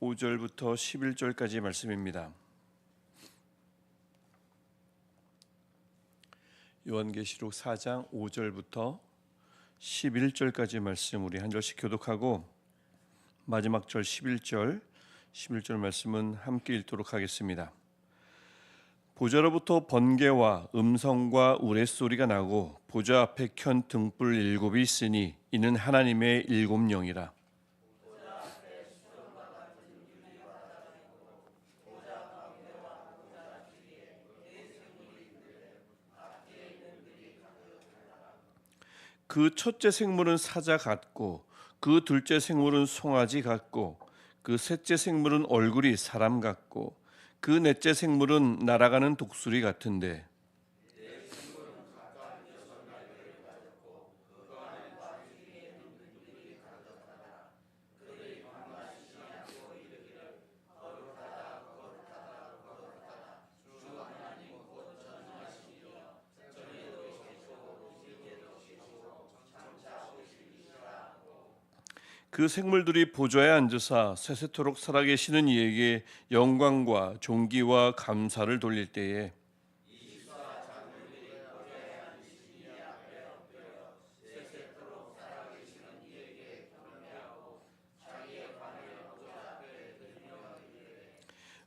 5절부터 11절까지 말씀입니다. 요한계시록 4장 5절부터 11절까지 말씀 우리 한 절씩 교독하고 마지막 절 11절 11절 말씀은 함께 읽도록 하겠습니다. 보좌로부터 번개와 음성과 우레소리가 나고 보좌 앞에 켠 등불 일곱이 있으니 이는 하나님의 일곱 영이라 그 첫째 생물은 사자 같고 그 둘째 생물은 송아지 같고 그 셋째 생물은 얼굴이 사람 같고 그 넷째 생물은 날아가는 독수리 같은데 그 생물들이 보좌에 앉으사 세세토록 살아계시는 이에게 영광과 존귀와 감사를 돌릴 때에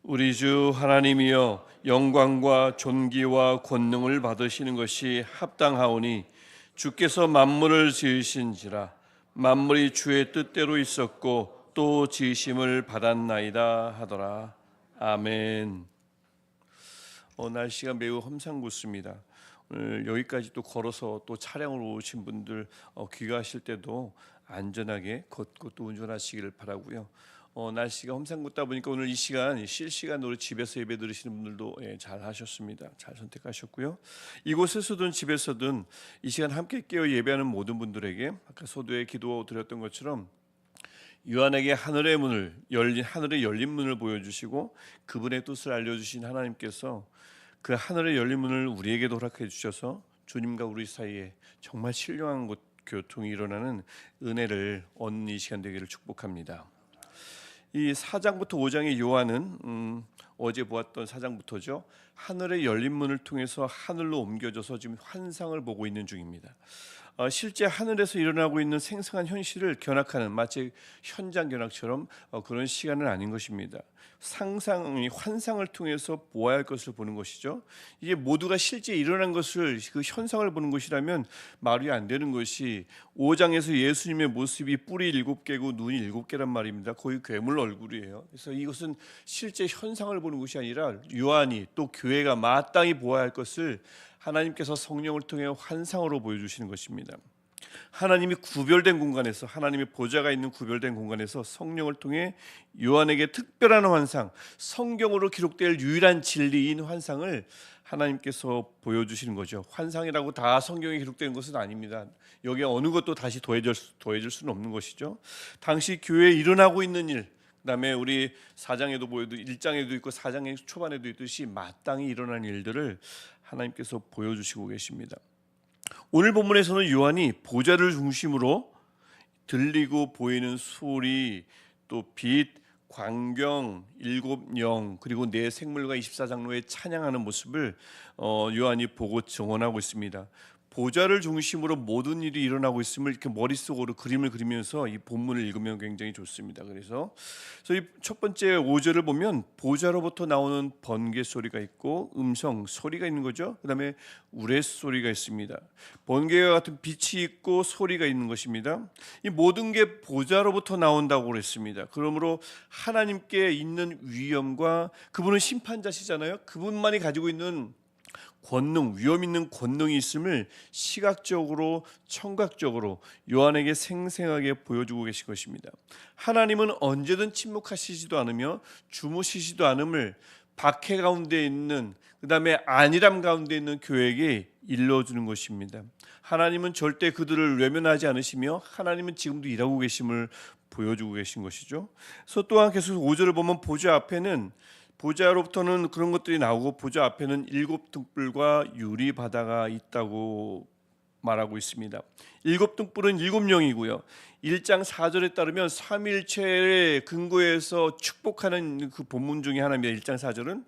우리 주 하나님이여 영광과 존귀와 권능을 받으시는 것이 합당하오니 주께서 만물을 지으신지라 만물이 주의 뜻대로 있었고 또 지으심을 받았나이다 하더라. 아멘. 어, 날씨가 매우 험상궂습니다. 오늘 여기까지 또 걸어서 또 차량으로 오신 분들 어, 귀가하실 때도 안전하게 걷고 또 운전하시기를 바라고요. 어, 날씨가 험상궂다 보니까 오늘 이 시간 실시간으로 집에서 예배 들으시는 분들도 예, 잘 하셨습니다. 잘 선택하셨고요. 이곳에서든 집에서든 이 시간 함께 깨어 예배하는 모든 분들에게 아까 소도에 기도 드렸던 것처럼 요한에게 하늘의 문을 열린 하늘의 열린 문을 보여주시고 그분의 뜻을 알려주신 하나님께서 그 하늘의 열린 문을 우리에게도 허락해 주셔서 주님과 우리 사이에 정말 신령한 곳 교통이 일어나는 은혜를 얻는 이 시간 되기를 축복합니다. 이 4장부터 5장의 요한은 음, 어제 보았던 4장부터죠. 하늘의 열린 문을 통해서 하늘로 옮겨져서 지금 환상을 보고 있는 중입니다. 어, 실제 하늘에서 일어나고 있는 생생한 현실을 견학하는 마치 현장 견학처럼 어, 그런 시간은 아닌 것입니다. 상상이 환상을 통해서 보아야 할 것을 보는 것이죠. 이게 모두가 실제 일어난 것을 그 현상을 보는 것이라면 말이 안 되는 것이 5장에서 예수님의 모습이 뿔이 일곱 개고 눈이 일곱 개란 말입니다. 거의 괴물 얼굴이에요. 그래서 이것은 실제 현상을 보는 것이 아니라 요한이 또 교회가 마땅히 보아야 할 것을 하나님께서 성령을 통해 환상으로 보여주시는 것입니다. 하나님이 구별된 공간에서 하나님의 보좌가 있는 구별된 공간에서 성령을 통해 요한에게 특별한 환상, 성경으로 기록될 유일한 진리인 환상을 하나님께서 보여주시는 거죠. 환상이라고 다 성경에 기록되는 것은 아닙니다. 여기에 어느 것도 다시 더해질, 수, 더해질 수는 없는 것이죠. 당시 교회에 일어나고 있는 일, 그다음에 우리 4장에도 보여도 1장에도 있고 4장의 초반에도 있듯이 마땅히 일어난 일들을 하나님께서 보여주시고 계십니다. 오늘 본문에서는 요한이 보좌를 중심으로 들리고 보이는 소리 또 빛, 광경, 일곱 영 그리고 네 생물과 24장로의 찬양하는 모습을 어, 요한이 보고 증언하고 있습니다. 보좌를 중심으로 모든 일이 일어나고 있음을 이렇게 머릿속으로 그림을 그리면서 이 본문을 읽으면 굉장히 좋습니다. 그래서 이첫 번째 5절을 보면 보좌로부터 나오는 번개 소리가 있고 음성 소리가 있는 거죠. 그다음에 우레 소리가 있습니다. 번개와 같은 빛이 있고 소리가 있는 것입니다. 이 모든 게 보좌로부터 나온다고 그랬습니다. 그러므로 하나님께 있는 위엄과 그분은 심판자시잖아요. 그분만이 가지고 있는 권능, 위험 있는 권능이 있음을 시각적으로, 청각적으로 요한에게 생생하게 보여주고 계신 것입니다. 하나님은 언제든 침묵하시지도 않으며 주무시지도 않음을 박해 가운데 있는 그다음에 안일함 가운데 있는 교회에게 일러주는 것입니다. 하나님은 절대 그들을 외면하지 않으시며 하나님은 지금도 일하고 계심을 보여주고 계신 것이죠. 그래서 또한 계속 5절을 보면 보좌 앞에는 보좌로부터는 그런 것들이 나오고 보좌 앞에는 일곱 등불과 유리 바다가 있다고 말하고 있습니다. 일곱 등불은 일곱 영이고요. 1장 4절에 따르면 삼일체의 근거에서 축복하는 그 본문 중에 하나입니다. 1장 4절은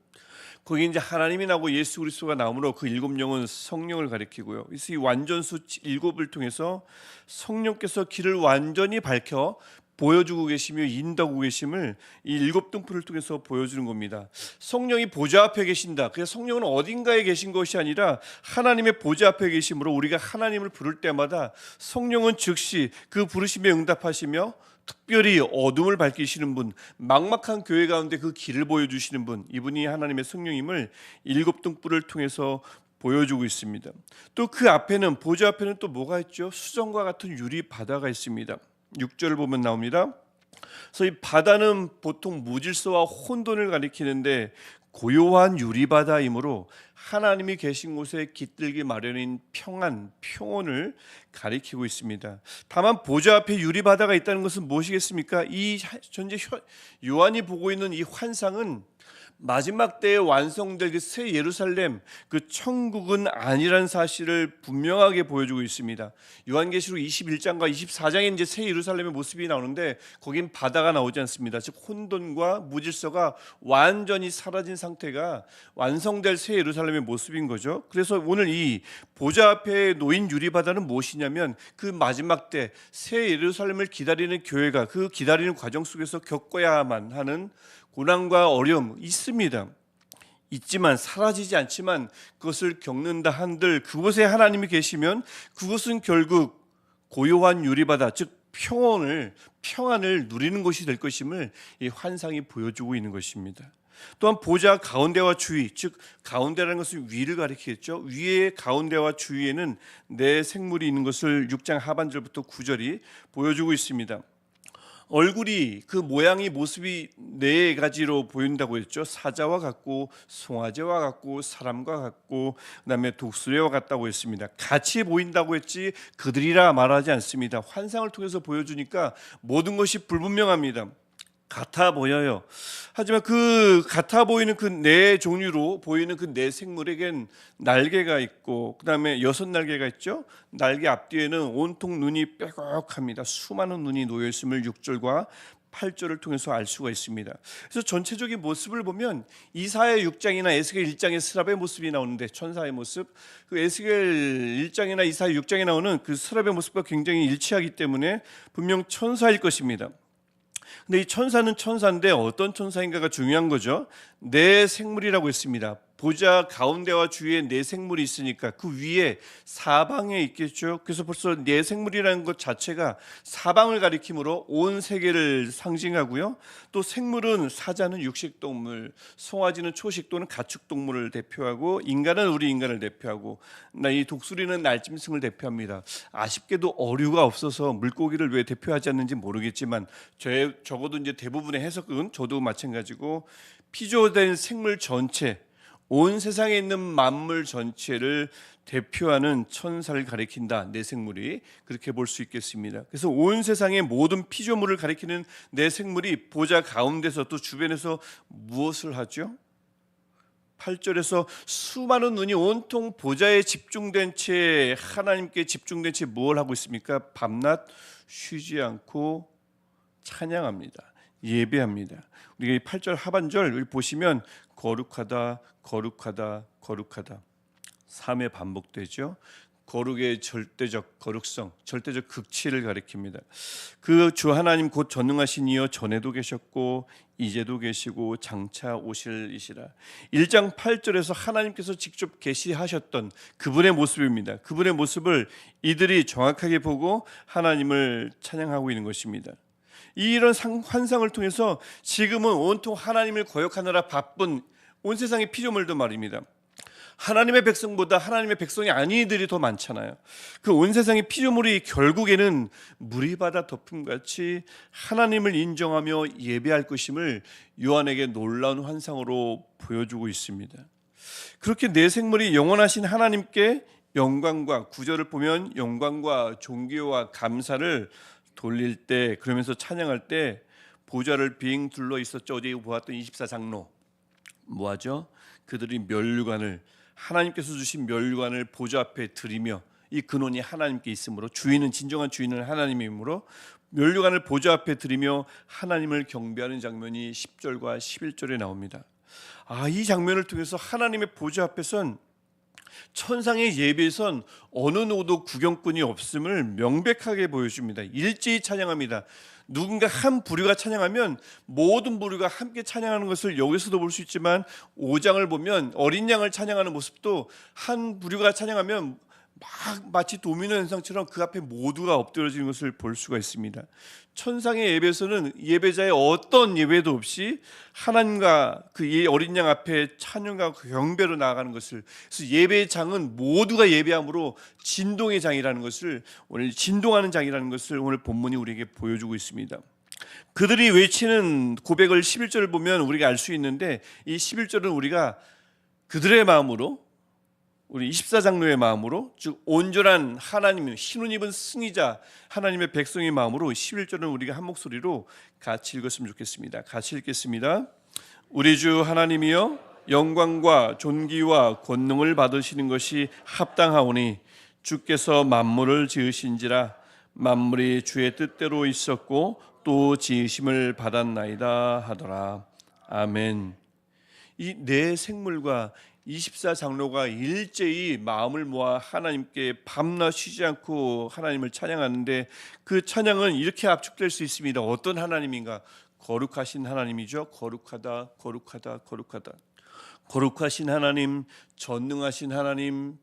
거기 이제 하나님이 나고 예수 그리스도가 나오므로 그 일곱 영은 성령을 가리키고요. 그래서 이 완전수 일곱을 통해서 성령께서 길을 완전히 밝혀 보여주고 계시며 인도하고 계심을 이 일곱 등불을 통해서 보여주는 겁니다. 성령이 보좌 앞에 계신다. 그래서 성령은 어딘가에 계신 것이 아니라 하나님의 보좌 앞에 계심으로 우리가 하나님을 부를 때마다 성령은 즉시 그 부르심에 응답하시며 특별히 어둠을 밝히시는 분, 막막한 교회 가운데 그 길을 보여주시는 분, 이분이 하나님의 성령임을 일곱 등불을 통해서 보여주고 있습니다. 또 그 앞에는 보좌 앞에는 또 뭐가 있죠? 수정과 같은 유리 바다가 있습니다. 6절을 보면 나옵니다. 그래서 이 바다는 보통 무질서와 혼돈을 가리키는데 고요한 유리바다이므로 하나님이 계신 곳에 깃들기 마련인 평안, 평온을 가리키고 있습니다. 다만 보좌 앞에 유리바다가 있다는 것은 무엇이겠습니까? 이 전제 요한이 보고 있는 이 환상은 마지막 때에 완성될 그 새 예루살렘 그 천국은 아니란 사실을 분명하게 보여주고 있습니다. 요한계시록 21장과 24장에 이제 새 예루살렘의 모습이 나오는데 거긴 바다가 나오지 않습니다. 즉 혼돈과 무질서가 완전히 사라진 상태가 완성될 새 예루살렘의 모습인 거죠. 그래서 오늘 이 보좌 앞에 놓인 유리바다는 무엇이냐면 그 마지막 때 새 예루살렘을 기다리는 교회가 그 기다리는 과정 속에서 겪어야만 하는 고난과 어려움 있습니다. 있지만 사라지지 않지만 그것을 겪는다 한들 그곳에 하나님이 계시면 그것은 결국 고요한 유리바다 즉 평온을 평안을 누리는 곳이 될 것임을 이 환상이 보여주고 있는 것입니다. 또한 보좌 가운데와 주위 즉 가운데라는 것은 위를 가리키겠죠. 위에 가운데와 주위에는 내 생물이 있는 것을 6장 하반절부터 9절이 보여주고 있습니다. 얼굴이 그 모양이 모습이 네 가지로 보인다고 했죠. 사자와 같고 송아지와 같고 사람과 같고 그다음에 독수리와 같다고 했습니다. 같이 보인다고 했지 그들이라 말하지 않습니다. 환상을 통해서 보여주니까 모든 것이 불분명합니다. 같아 보여요. 하지만 그 같아 보이는 그 네 종류로 보이는 그 네 생물에겐 날개가 있고 그다음에 여섯 날개가 있죠. 날개 앞뒤에는 온통 눈이 빼곡합니다. 수많은 눈이 놓여 있음을 6절과 8절을 통해서 알 수가 있습니다. 그래서 전체적인 모습을 보면 이사의 6장이나 에스겔 1장의 스랍의 모습이 나오는데 천사의 모습, 그 에스겔 1장이나 이사의 6장에 나오는 그 스랍의 모습과 굉장히 일치하기 때문에 분명 천사일 것입니다. 근데 이 천사는 천사인데 어떤 천사인가가 중요한 거죠. 내 생물이라고 했습니다. 보좌 가운데와 주위에 내 생물이 있으니까 그 위에 사방에 있겠죠. 그래서 벌써 내 생물이라는 것 자체가 사방을 가리키므로 온 세계를 상징하고요. 또 생물은 사자는 육식 동물, 송아지는 초식 또는 가축 동물을 대표하고 인간은 우리 인간을 대표하고 나 이 독수리는 날짐승을 대표합니다. 아쉽게도 어류가 없어서 물고기를 왜 대표하지 않는지 모르겠지만 저 적어도 이제 대부분의 해석은 저도 마찬가지고 피조된 생물 전체 온 세상에 있는 만물 전체를 대표하는 천사를 가리킨다 내 생물이 그렇게 볼 수 있겠습니다. 그래서 온 세상의 모든 피조물을 가리키는 내 생물이 보좌 가운데서 또 주변에서 무엇을 하죠? 8절에서 수많은 눈이 온통 보좌에 집중된 채 하나님께 집중된 채뭘 하고 있습니까? 밤낮 쉬지 않고 찬양합니다. 예배합니다. 우리가 이 8절 하반절 보시면 거룩하다, 거룩하다, 거룩하다. 3회 반복되죠. 거룩의 절대적 거룩성, 절대적 극치를 가리킵니다. 그 주 하나님 곧 전능하신 이여 전에도 계셨고 이제도 계시고 장차 오실 이시라. 1장 8절에서 하나님께서 직접 계시하셨던 그분의 모습입니다. 그분의 모습을 이들이 정확하게 보고 하나님을 찬양하고 있는 것입니다. 이런 환상을 통해서 지금은 온통 하나님을 거역하느라 바쁜 온 세상의 피조물도 말입니다. 하나님의 백성보다 하나님의 백성이 아닌 이들이 더 많잖아요. 그 온 세상의 피조물이 결국에는 물이 바다 덮음같이 하나님을 인정하며 예배할 것임을 요한에게 놀라운 환상으로 보여주고 있습니다. 그렇게 내 생물이 영원하신 하나님께 영광과 구절을 보면 영광과 존귀와 감사를 돌릴 때 그러면서 찬양할 때 보좌를 빙 둘러 있었죠. 어제 보았던 24장로 뭐하죠? 그들이 멸류관을 하나님께서 주신 멸류관을 보좌 앞에 드리며 이 근원이 하나님께 있으므로 주인은 진정한 주인은 하나님이므로 면류관을 보좌 앞에 드리며 하나님을 경배하는 장면이 10절과 11절에 나옵니다. 아, 이 장면을 통해서 하나님의 보좌 앞에선 천상의 예배선 어느 누구도 구경꾼이 없음을 명백하게 보여줍니다. 일제히 찬양합니다. 누군가 한 부류가 찬양하면 모든 부류가 함께 찬양하는 것을 여기서도 볼 수 있지만 5장을 보면 어린 양을 찬양하는 모습도 한 부류가 찬양하면 막 마치 도미노 현상처럼 그 앞에 모두가 엎드려지는 것을 볼 수가 있습니다. 천상의 예배에서는 예배자의 어떤 예배도 없이 하나님과 그 어린 양 앞에 찬양과 경배로 나아가는 것을 그래서 예배의 장은 모두가 예배함으로 진동의 장이라는 것을 오늘 진동하는 장이라는 것을 오늘 본문이 우리에게 보여주고 있습니다. 그들이 외치는 고백을 11절을 보면 우리가 알 수 있는데 이 11절은 우리가 그들의 마음으로 우리 24장로의 마음으로 즉 온전한 하나님 신혼 입은 승리자 하나님의 백성의 마음으로 11절은 우리가 한 목소리로 같이 읽었으면 좋겠습니다. 같이 읽겠습니다. 우리 주 하나님이여 영광과 존귀와 권능을 받으시는 것이 합당하오니 주께서 만물을 지으신지라 만물이 주의 뜻대로 있었고 또 지으심을 받았나이다 하더라. 아멘. 이네 생물과 24 장로가 일제히 마음을 모아 하나님께 밤낮 쉬지 않고 하나님을 찬양하는데 그 찬양은 이렇게 압축될 수 있습니다. 어떤 하나님인가? 거룩하신 하나님이죠. 거룩하다, 거룩하다, 거룩하다. 거룩하신 하나님, 전능하신 하나님,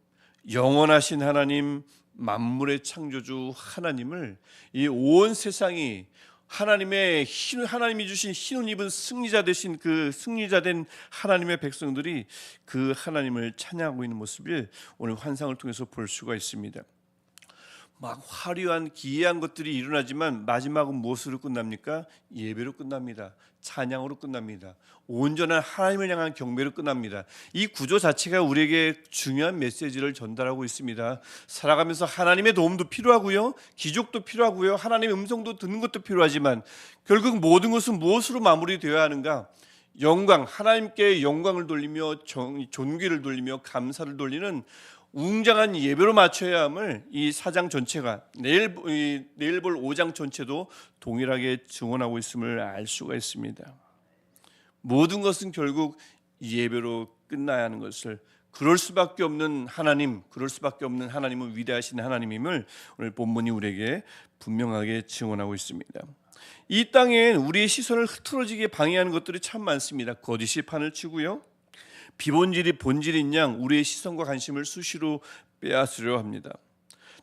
영원하신 하나님, 만물의 창조주 하나님을 이 온 세상이 하나님의 흰 하나님이 주신 흰옷 입은 승리자 되신 그 승리자 된 하나님의 백성들이 그 하나님을 찬양하고 있는 모습을 오늘 환상을 통해서 볼 수가 있습니다. 막 화려한 기이한 것들이 일어나지만 마지막은 무엇으로 끝납니까? 예배로 끝납니다. 찬양으로 끝납니다. 온전한 하나님을 향한 경배로 끝납니다. 이 구조 자체가 우리에게 중요한 메시지를 전달하고 있습니다. 살아가면서 하나님의 도움도 필요하고요. 기적도 필요하고요. 하나님의 음성도 듣는 것도 필요하지만 결국 모든 것은 무엇으로 마무리되어야 하는가? 영광, 하나님께 영광을 돌리며 정, 존귀를 돌리며 감사를 돌리는 웅장한 예배로 맞춰야 함을 이 사장 전체가 내일 이, 내일 볼 5장 전체도 동일하게 증언하고 있음을 알 수가 있습니다. 모든 것은 결국 예배로 끝나야 하는 것을 그럴 수밖에 없는 하나님, 그럴 수밖에 없는 하나님은 위대하신 하나님임을 오늘 본문이 우리에게 분명하게 증언하고 있습니다. 이 땅엔 우리의 시선을 흐트러지게 방해하는 것들이 참 많습니다. 거짓이 판을 치고요. 비본질이 본질인 양 우리의 시선과 관심을 수시로 빼앗으려 합니다.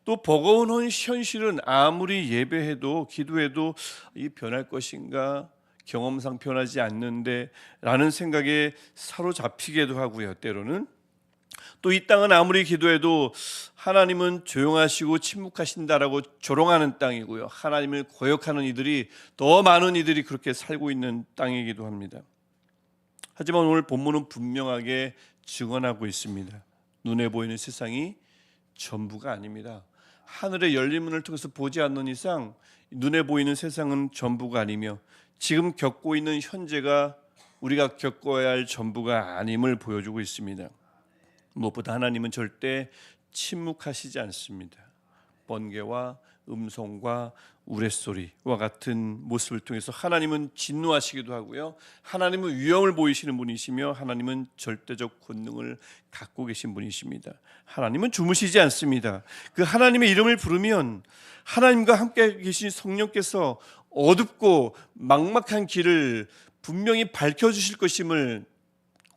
또 버거운 현실은 아무리 예배해도 기도해도 이 변할 것인가 경험상 변하지 않는데 라는 생각에 사로잡히기도 하고요. 때로는 또 이 땅은 아무리 기도해도 하나님은 조용하시고 침묵하신다라고 조롱하는 땅이고요. 하나님을 거역하는 이들이 더 많은 이들이 그렇게 살고 있는 땅이기도 합니다. 하지만 오늘 본문은 분명하게 증언하고 있습니다. 눈에 보이는 세상이 전부가 아닙니다. 하늘의 열린 문을 통해서 보지 않는 이상 눈에 보이는 세상은 전부가 아니며 지금 겪고 있는 현재가 우리가 겪어야 할 전부가 아님을 보여주고 있습니다. 무엇보다 하나님은 절대 침묵하시지 않습니다. 번개와 음성과 우레소리와 같은 모습을 통해서 하나님은 진노하시기도 하고요. 하나님은 위험을 보이시는 분이시며 하나님은 절대적 권능을 갖고 계신 분이십니다. 하나님은 주무시지 않습니다. 그 하나님의 이름을 부르면 하나님과 함께 계신 성령께서 어둡고 막막한 길을 분명히 밝혀 주실 것임을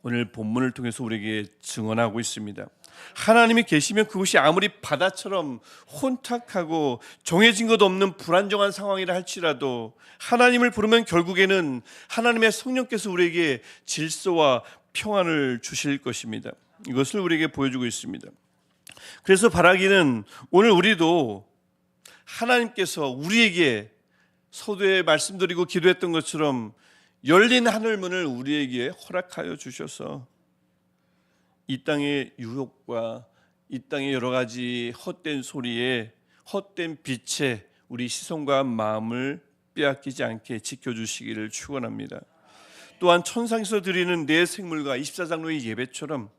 오늘 본문을 통해서 우리에게 증언하고 있습니다. 하나님이 계시면 그것이 아무리 바다처럼 혼탁하고 정해진 것 없는 불안정한 상황이라 할지라도 하나님을 부르면 결국에는 하나님의 성령께서 우리에게 질서와 평안을 주실 것입니다. 이것을 우리에게 보여주고 있습니다. 그래서 바라기는 오늘 우리도 하나님께서 우리에게 서두에 말씀드리고 기도했던 것처럼 열린 하늘 문을 우리에게 허락하여 주셔서 이 땅의 유혹과 이 땅의 여러 가지 헛된 소리에 헛된 빛에 우리 시선과 마음을 빼앗기지 않게 지켜주시기를 축원합니다. 또한 천상에서 드리는 내 생물과 24장로의 예배처럼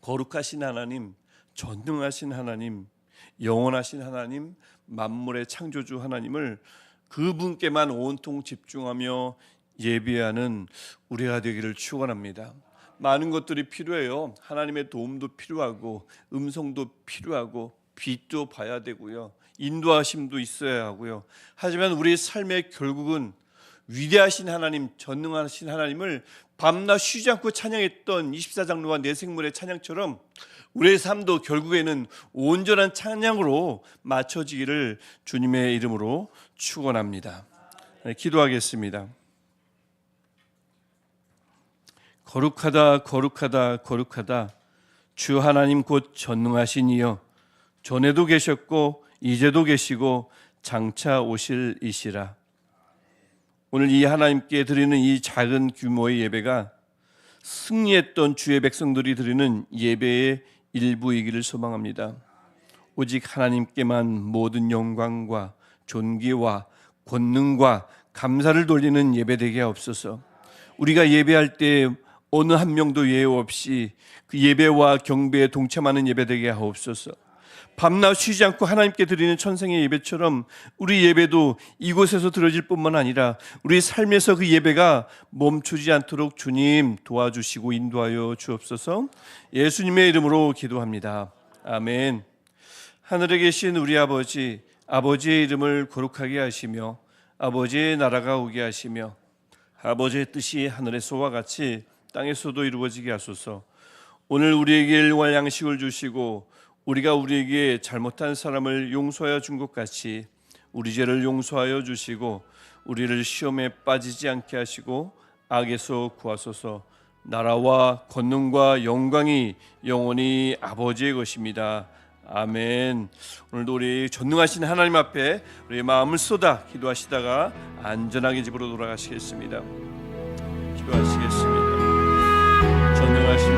거룩하신 하나님, 전능하신 하나님, 영원하신 하나님, 만물의 창조주 하나님을 그분께만 온통 집중하며 예배하는 우리가 되기를 축원합니다. 많은 것들이 필요해요. 하나님의 도움도 필요하고 음성도 필요하고 빛도 봐야 되고요. 인도하심도 있어야 하고요. 하지만 우리 삶의 결국은 위대하신 하나님, 전능하신 하나님을 밤낮 쉬지 않고 찬양했던 24장로와 내 생물의 찬양처럼 우리의 삶도 결국에는 온전한 찬양으로 맞춰지기를 주님의 이름으로 축원합니다. 네, 기도하겠습니다. 거룩하다 거룩하다 거룩하다 주 하나님 곧 전능하신 이여 전에도 계셨고 이제도 계시고 장차 오실 이시라 오늘 이 하나님께 드리는 이 작은 규모의 예배가 승리했던 주의 백성들이 드리는 예배의 일부이기를 소망합니다. 오직 하나님께만 모든 영광과 존귀와 권능과 감사를 돌리는 예배되게 하옵소서. 우리가 예배할 때 어느 한 명도 예외 없이 그 예배와 경배에 동참하는 예배되게 하옵소서. 밤낮 쉬지 않고 하나님께 드리는 천생의 예배처럼 우리 예배도 이곳에서 드려질 뿐만 아니라 우리 삶에서 그 예배가 멈추지 않도록 주님 도와주시고 인도하여 주옵소서. 예수님의 이름으로 기도합니다. 아멘. 하늘에 계신 우리 아버지, 아버지의 이름을 거룩하게 하시며 아버지의 나라가 오게 하시며 아버지의 뜻이 하늘에서와 같이 땅에서도 이루어지게 하소서. 오늘 우리에게 일용할 양식을 주시고 우리가 우리에게 잘못한 사람을 용서하여 준 것 같이 우리 죄를 용서하여 주시고 우리를 시험에 빠지지 않게 하시고 악에서 구하소서. 나라와 권능과 영광이 영원히 아버지의 것입니다. 아멘. 오늘도 우리 전능하신 하나님 앞에 우리의 마음을 쏟아 기도하시다가 안전하게 집으로 돌아가시겠습니다. 기도하시겠습니다. on the left.